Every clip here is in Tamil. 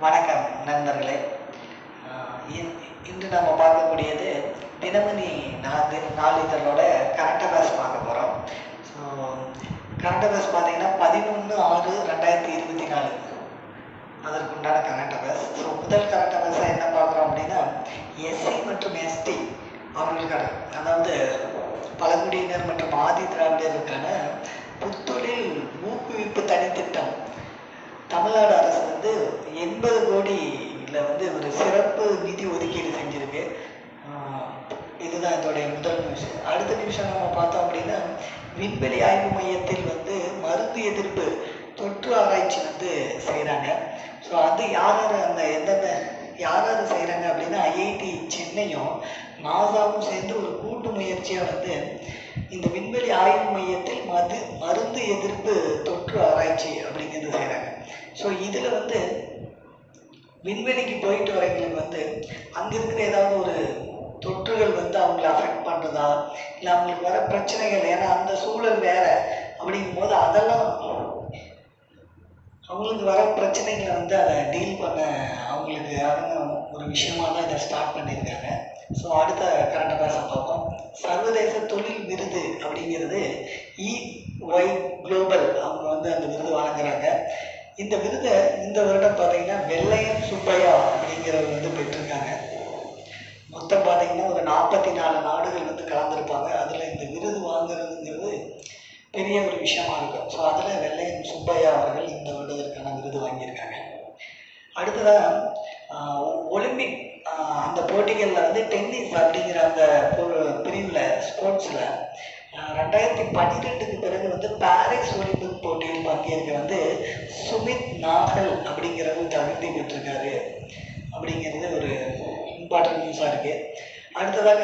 வணக்கம் நண்பர்களே. இன்- இன்று நம்ம பார்க்கக்கூடியது தினமணி நாது நாளிதழோட கரண்ட் அஃபேர்ஸ் பார்க்க போகிறோம் ஸோ கரண்ட் அஃபேர்ஸ் பார்த்தீங்கன்னா பதினொன்று ஆறு ரெண்டாயிரத்தி இருபத்தி நாலு. அதற்குண்டான கரண்ட் அஃபேர்ஸ் ஸோ முதல் கரண்ட் அஃபேர்ஸாக என்ன பார்க்குறோம் அப்படின்னா எஸ்சி மற்றும் எஸ்டி அவர்களுக்கான அதாவது பழங்குடியினர் மற்றும் ஆதி திராவிடருக்கான புத்தொழில் ஊக்குவிப்பு தனித்திட்டம். தமிழ்நாடு அரசு வந்து எண்பது கோடியில் வந்து ஒரு சிறப்பு நிதி ஒதுக்கீடு செஞ்சிருக்கு. இதுதான் இதோடைய முதல் நியூஸ். அடுத்த நிமிஷம் நம்ம பார்த்தோம் அப்படின்னா விண்வெளி ஆய்வு மையத்தில் வந்து மருந்து எதிர்ப்பு தொற்று ஆராய்ச்சி வந்து செய்கிறாங்க ஸோ அது யார் யார் அந்த எந்தெந்த யார் யார் செய்கிறாங்க அப்படின்னா ஐஐடி சென்னையும் நாசாவும் சேர்ந்து ஒரு கூட்டு முயற்சியாக வந்து இந்த விண்வெளி ஆய்வு மையத்தில் மது மருந்து எதிர்ப்பு தொற்று ஆராய்ச்சி அப்படிங்கிறது செய்கிறாங்க ஸோ இதில் வந்து விண்வெளிக்கு போயிட்டு வரவங்களுக்கு வந்து அங்கே இருக்கிற ஏதாவது ஒரு தொற்றுகள் வந்து அவங்கள அஃபெக்ட் பண்ணுறதா இல்லை அவங்களுக்கு வர பிரச்சனைகள் ஏன்னா அந்த சூழல் வேற. அப்படிங்கும்போது அதெல்லாம் அவங்களுக்கு வர பிரச்சனைகளை வந்து அதை டீல் பண்ண அவங்களுக்கு அவங்க ஒரு விஷயமா தான் இதை ஸ்டார்ட் பண்ணியிருக்காங்க. ஸோ அடுத்த கரண்ட் அஃபேர்ஸை பார்ப்போம். சர்வதேச தொழில் விருது அப்படிங்கிறது இ ஒய் குளோபல் அவங்க வந்து அந்த விருது வழங்குறாங்க. இந்த விருதை இந்த வருடம் பார்த்தீங்கன்னா வெள்ளையன் சுப்பையா அப்படிங்கிறவர் வந்து பெற்றிருக்காங்க. மொத்தம் பார்த்தீங்கன்னா ஒரு நாற்பத்தி நாலு நாடுகள் வந்து கலந்துருப்பாங்க. அதில் இந்த விருது வாங்குறதுங்கிறது பெரிய ஒரு விஷயமா இருக்கும். ஸோ அதில் வெள்ளையன் சுப்பையா அவர்கள் இந்த வருடத்திற்கான விருது வாங்கியிருக்காங்க. அடுத்ததாக ஒலிம்பிக் அந்த போட்டிகளில் வந்து டென்னிஸ் அப்படிங்கிற அந்த பிரிவில் ஸ்போர்ட்ஸில் ரெண்டாயிரத்தி பன்னிரெண்டுக்கு பிறகு வந்து பாரிஸ் ஒலிம்பிக் போட்டியில் பங்கேற்க வந்து சுமித் நாகல் அப்படிங்கிறவர் தகுதி பெற்றிருக்காரு அப்படிங்கிறது ஒரு இம்பார்ட்டன்ட் நியூஸாக இருக்குது அடுத்ததாக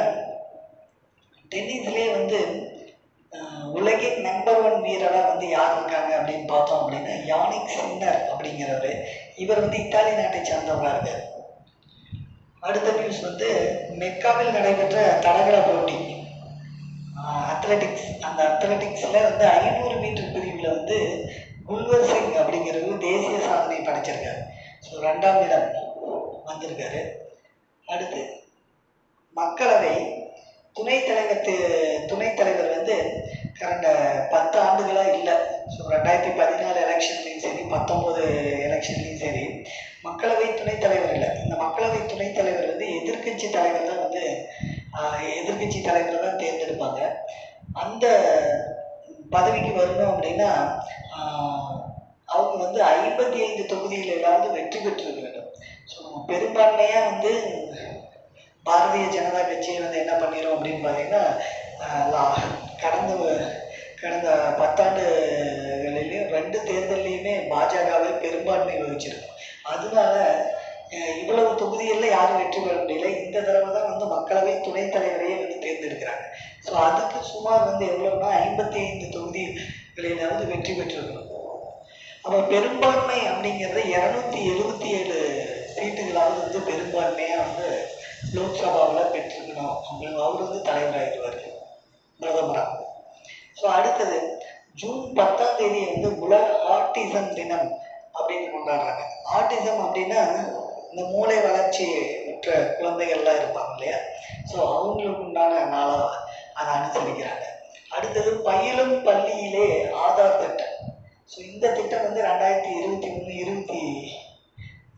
டென்னிஸ்லேயே வந்து உலகின் நம்பர் ஒன் வீரராக வந்து யார் இருக்காங்க அப்படின்னு பார்த்தோம் அப்படின்னா யானிக் சின்னர் அப்படிங்கிறவர். இவர் வந்து இத்தாலி நாட்டை சார்ந்தவராக இருக்கார். அடுத்த நியூஸ் வந்து மெக்காவில் நடைபெற்ற தடகள போட்டி. அத்லெட்டிக்ஸ் அந்த அத்லெட்டிக்ஸில் வந்து ஐநூறு மீட்டர் பிரிவில் வந்து குல்வர் சிங் அப்படிங்கிறது தேசிய சாதனை படைச்சிருக்காரு. ஸோ ரெண்டாம் இடம் வந்திருக்காரு. அடுத்து மக்களவை துணைத் தலைவர் துணைத் தலைவர் வந்து கரண்ட பத்து ஆண்டுகளாக இல்லை. ஸோ ரெண்டாயிரத்தி பதினாலு எலெக்ஷன்லேயும் சரி பத்தொம்போது எலெக்ஷன்லேயும் சரி மக்களவை துணைத் தலைவர் இல்லை. இந்த மக்களவை துணைத் தலைவர் வந்து எதிர்க்கட்சி தலைவர் தான் வந்து எதிர்க்கட்சி தலைவரை தான் தேர்ந்தெடுப்பாங்க. அந்த பதவிக்கு வரணும் அப்படின்னா அவங்க வந்து ஐம்பத்தி ஐந்து தொகுதியில் வெற்றி பெற்றிருக்க வேண்டும். ஸோ பெரும்பான்மையாக வந்து பாரதிய ஜனதா கட்சியை வந்து என்ன பண்ணிடும் அப்படின்னு பார்த்தீங்கன்னா கடந்த கடந்த பத்தாண்டுகளிலையும் ரெண்டு தேர்தல்லையுமே பாஜகவே பெரும்பான்மை வகிச்சிருக்கும் அதனால இவ்வளவு தொகுதிகளில் யாரும் வெற்றி பெற முடியல இந்த தடவை தான் வந்து மக்களவை துணைத் தலைவரையே வந்து தேர்ந்தெடுக்கிறாங்க. ஸோ அதுக்கு சுமார் வந்து எவ்வளோன்னா ஐம்பத்தி ஐந்து தொகுதிகளிலாவது வெற்றி பெற்றிருக்கிறோம். அப்போ பெரும்பான்மை அப்படிங்கிறது இரநூத்தி எழுபத்தி ஏழு சீட்டுகளாவது வந்து பெரும்பான்மையாக வந்து லோக்சபாவில் பெற்றிருக்கணும் அப்படின்னு அவர் வந்து தலைவராகிடுவார் பிரதமராக ஸோ அடுத்தது ஜூன் பத்தாம் தேதி வந்து உலக ஆட்டிசம் தினம் அப்படின்னு கொண்டாடுறாங்க. ஆட்டிசம் அப்படின்னா இந்த மூளை வளர்ச்சி உற்ற குழந்தைகள்லாம் இருப்பாங்க இல்லையா? ஸோ அவங்களுக்கு உண்டான நாளாக அதை அனுசரிக்கிறாங்க அடுத்தது பயிலும் பள்ளியிலே ஆதார் திட்டம். ஸோ இந்த திட்டம் வந்து ரெண்டாயிரத்தி இருபத்தி மூணு இருபத்தி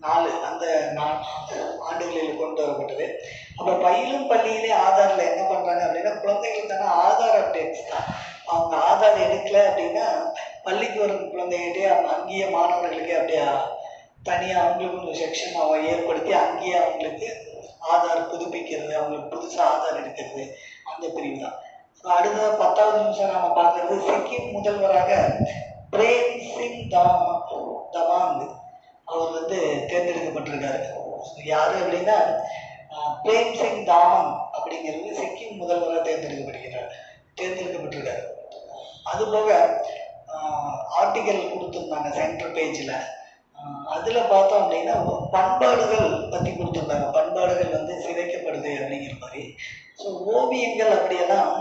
நாலு அந்த ஆண்டுகளில் கொண்டு வரப்பட்டது. அப்போ பயிலும் பள்ளியிலே ஆதாரில் என்ன பண்ணுறாங்க அப்படின்னா குழந்தைகளுக்கான ஆதார் அப்டேட்ஸ் தான். அவங்க ஆதார் எடுக்கல அப்படின்னா பள்ளிக்கு வரும் குழந்தைகிட்டே அங்கேயே மாணவர்களுக்கு அப்படியே தனியாக அவங்களுக்கு ஒரு செக்ஷன் அவங்க ஏற்படுத்தி அங்கேயே அவங்களுக்கு ஆதார் புதுப்பிக்கிறது அவங்களுக்கு புதுசாக ஆதார் எடுக்கிறது. அந்த பிரிவு தான் ஸோ அடுத்த பத்தாவது நிமிஷம் நாம பார்க்கறது சிக்கிம் முதல்வராக பிரேம் சிங் தவாங் தமாங் அவர் வந்து தேர்ந்தெடுக்கப்பட்டிருக்காரு. யாரு அப்படின்னா பிரேம் சிங் தாமங் அப்படிங்கிறது சிக்கிம் முதல்வராக தேர்ந்தெடுக்கப்படுகிறார். தேர்ந்தெடுக்கப்பட்டிருக்காரு. அதுபோக ஆர்டிக்கல் கொடுத்துருந்தாங்க சென்டர் பேஜில். அதில் பார்த்தோம் அப்படின்னா பண்பாடுகள் பற்றி கொடுத்துருந்தாங்க. பண்பாடுகள் வந்து சிதைக்கப்படுது அப்படிங்கிற மாதிரி. ஸோ ஓவியங்கள் அப்படியெல்லாம்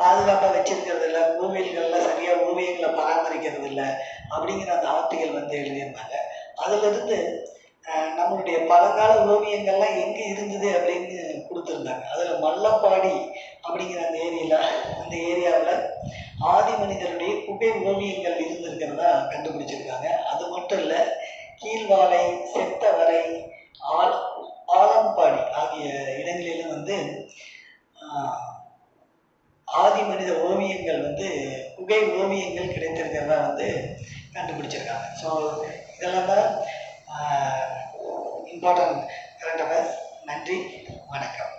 பாதுகாப்பாக வச்சிருக்கிறது இல்லை. கோவில்களில் சரியாக ஓவியங்களை பராமரிக்கிறது இல்லை அப்படிங்கிற அந்த ஆர்டிக்கல் வந்து எழுதியிருந்தாங்க. அதிலிருந்து நம்மளுடைய பழங்கால ஓவியங்கள்லாம் எங்கே இருந்தது அப்படின்னு கொடுத்துருந்தாங்க. அதில் மல்லப்பாடி அப்படிங்கிற அந்த ஏரியாவில் அந்த ஏரியாவில் ஆதி மனிதருடைய குகை ஓவியங்கள் இருந்திருக்கிறதா கண்டுபிடிச்சிருக்காங்க. அது மட்டும் இல்லை கீழ்வாலை செத்தவரை ஆல் ஆலம்பாடி ஆகிய இடங்களிலும் வந்து ஆதி மனித ஓவியங்கள் வந்து குகை ஓவியங்கள் கிடைத்திருக்கிறதா வந்து கண்டுபிடிச்சிருக்காங்க. ஸோ இதெல்லாம் தான் இம்பார்ட்டன்ட் கரண்ட் அஃபேர்ஸ் நன்றி. வணக்கம்.